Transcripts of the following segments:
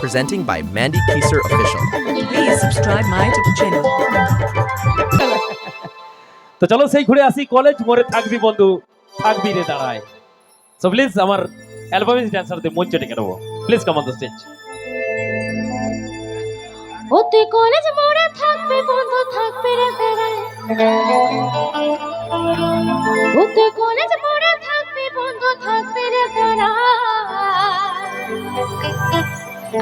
presenting by Mandy Kieser Official. Please subscribe my YouTube channel. তো চলো সেই ঘুরে আসি কলেজ মোড়ে থাকবি বন্ধু থাকবি রে দাঁড়ায় সো প্লিজ আমার অ্যালবামিস ড্যান্সারদের মঞ্চ ডেকে নেব please come on the stage ও তুই কলেজ মোড়ে থাকবে বন্ধু থাকবে রে বেড়ায় ও তুই কলেজ মোড়ে থাকবে বন্ধু থাকবে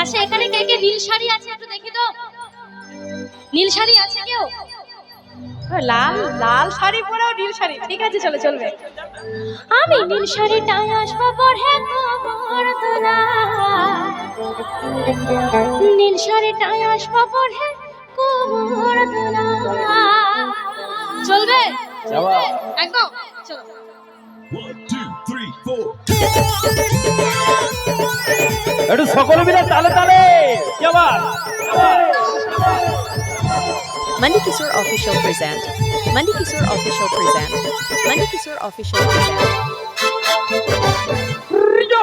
আচ্ছা এখানে কে কে নীল শাড়ি আছে একটু দেখি তো? নীল শাড়ি আছে কেউ? লাল লাল শাড়ি পরেও নীল শাড়ি। ঠিক আছে চলে চলবে। আমি নীল শাড়িটায় আসব পরে কোমর তোলা নীল শাড়িটায় আসব পরে কোমর তোলা চলবে? একদম চলো। একটু সকলে মিলে তালে তালে Mandi Kisur Official present. Mandi Kisur Official present. Mandi Kisur Official present. সকলে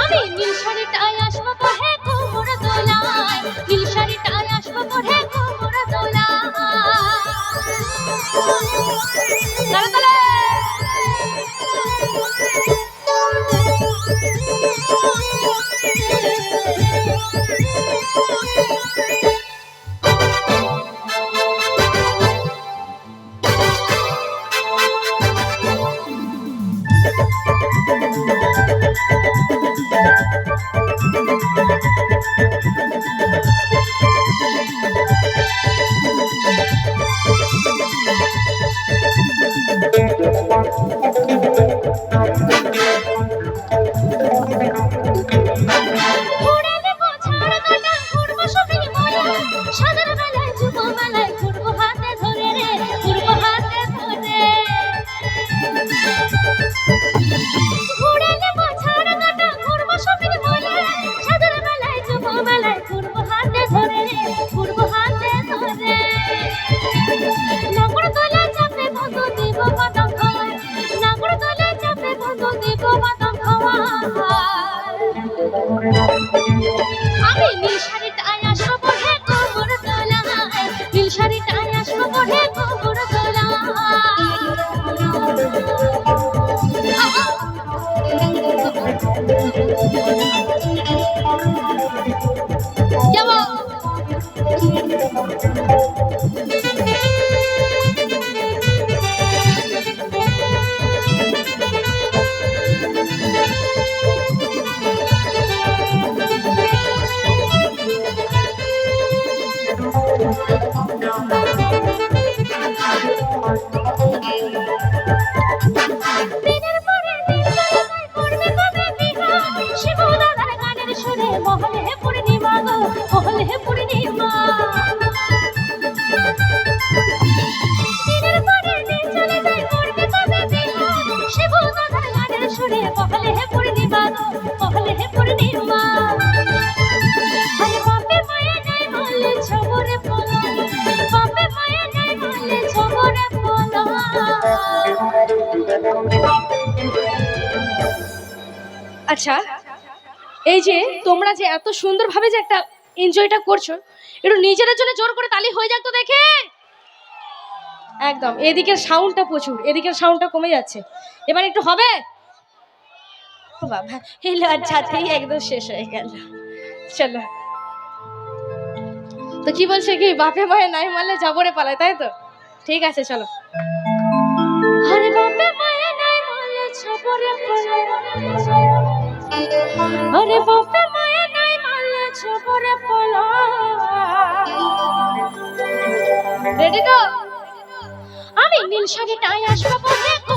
আমি নীল শাড়িটায় আসব পরে কোমর দোলায়। নীল শাড়িটায় তাড়াতাড়ি নীল আসব পরে কোমর তোলায় যাব। আচ্ছা এই যে তোমরা যে এত সুন্দরভাবে যে একটা এনজয়টা করছ, একটু নিজেদের জন্য জোর করে তালি হয়ে যাক তো দেখে। একদম, এদিকের সাউন্ডটা প্রচুর, এদিকের সাউন্ডটা কমে যাচ্ছে। এবার একটু হবে? বাবা, এই লজ্জাতেই একদম শেষ হয়ে গেল। চলো। তো কি বলছে কি, বাপে মায়ে নাই মারলে যাবরে পালায়, তাই তো? ঠিক আছে, চলো। আরে বাপে নাই আরে বাপে নাই রেডি তো? আমি নীল শাড়িটাই আসব বলে।